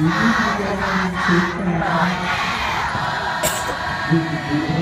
ชีวิตที่พัฒนาชีวิตของเรา